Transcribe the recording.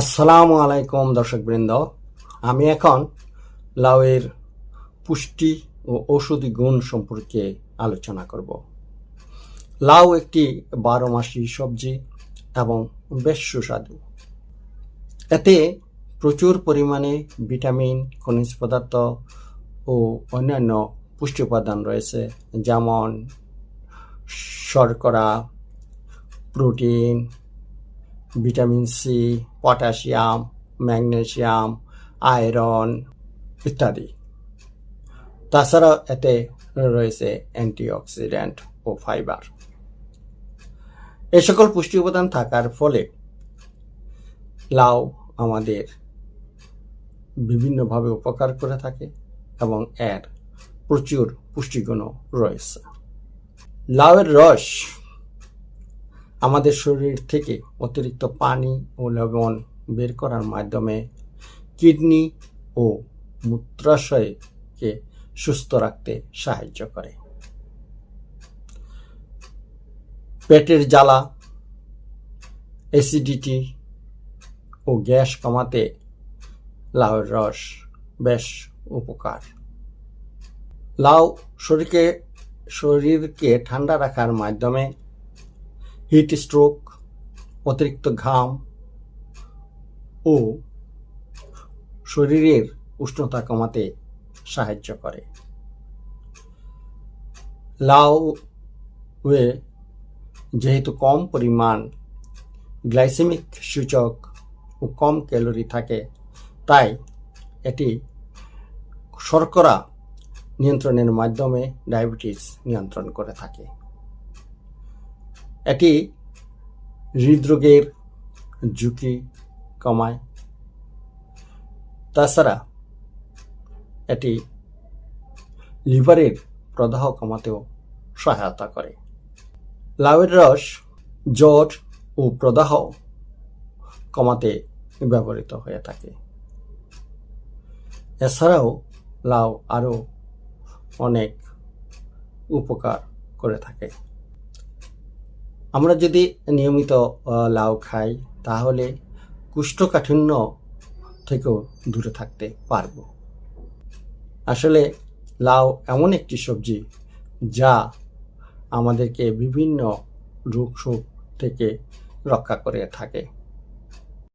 আসসালামু আলাইকুম, দর্শকবৃন্দ। আমি এখন লাউয়ের পুষ্টি ও ঔষধি গুণ সম্পর্কে আলোচনা করব। লাউ একটি বারো মাসি সবজি এবং বেশ সুস্বাদু। এতে প্রচুর পরিমাণে ভিটামিন, খনিজ পদার্থ ও অন্যান্য পুষ্টি উপাদান রয়েছে, যেমন শর্করা, protein vitamin C, potassium magnesium iron ইত্যাদি। তাছাড়াও এতে রয়েছে অ্যান্টিঅক্সিডেন্ট ও ফাইবার। এ সকল পুষ্টি উপাদান থাকার ফলে লাউ আমাদের বিভিন্নভাবে উপকার করে থাকে এবং এর প্রচুর পুষ্টিগুণও রয়েছে। লাউয়ের রস আমাদের শরীর থেকে অতিরিক্ত পানি ও লবণ বের করার মাধ্যমে কিডনি ও মূত্রাশয়কে সুস্থ রাখতে সাহায্য করে। পেটের জ্বালা, অ্যাসিডিটি ও গ্যাস কমাতে লাউয়ের রস বেশ উপকার। লাউ শরীরকে শরীরকে ঠান্ডা রাখার মাধ্যমে হিট স্ট্রোক অতিরিক্ত ঘাম ও শরীরের উষ্ণতা কমাতে সাহায্য করে। লাউ এ যেহেতু কম পরিমাণ গ্লাইসেমিক সূচক ও কম ক্যালোরি থাকে, তাই এটি শর্করা নিয়ন্ত্রণের মাধ্যমে ডায়াবেটিস নিয়ন্ত্রণ করে থাকে। এটি হৃদরোগের ঝুঁকি কমায়। তাছাড়া এটি লিভারের প্রদাহ কমাতেও সহায়তা করে। লাউয়ের রস জ্বর ও প্রদাহ কমাতে ব্যবহৃত হয়ে থাকে। এছাড়াও লাউ আরও অনেক উপকার করে থাকে। আমরা যদি নিয়মিত লাউ খাই, তাহলে কুষ্ঠকাঠিন্য থেকেও দূরে থাকতে পারব। আসলে লাউ এমন একটি সবজি যা আমাদেরকে বিভিন্ন রোগ শোক থেকে রক্ষা করে থাকে।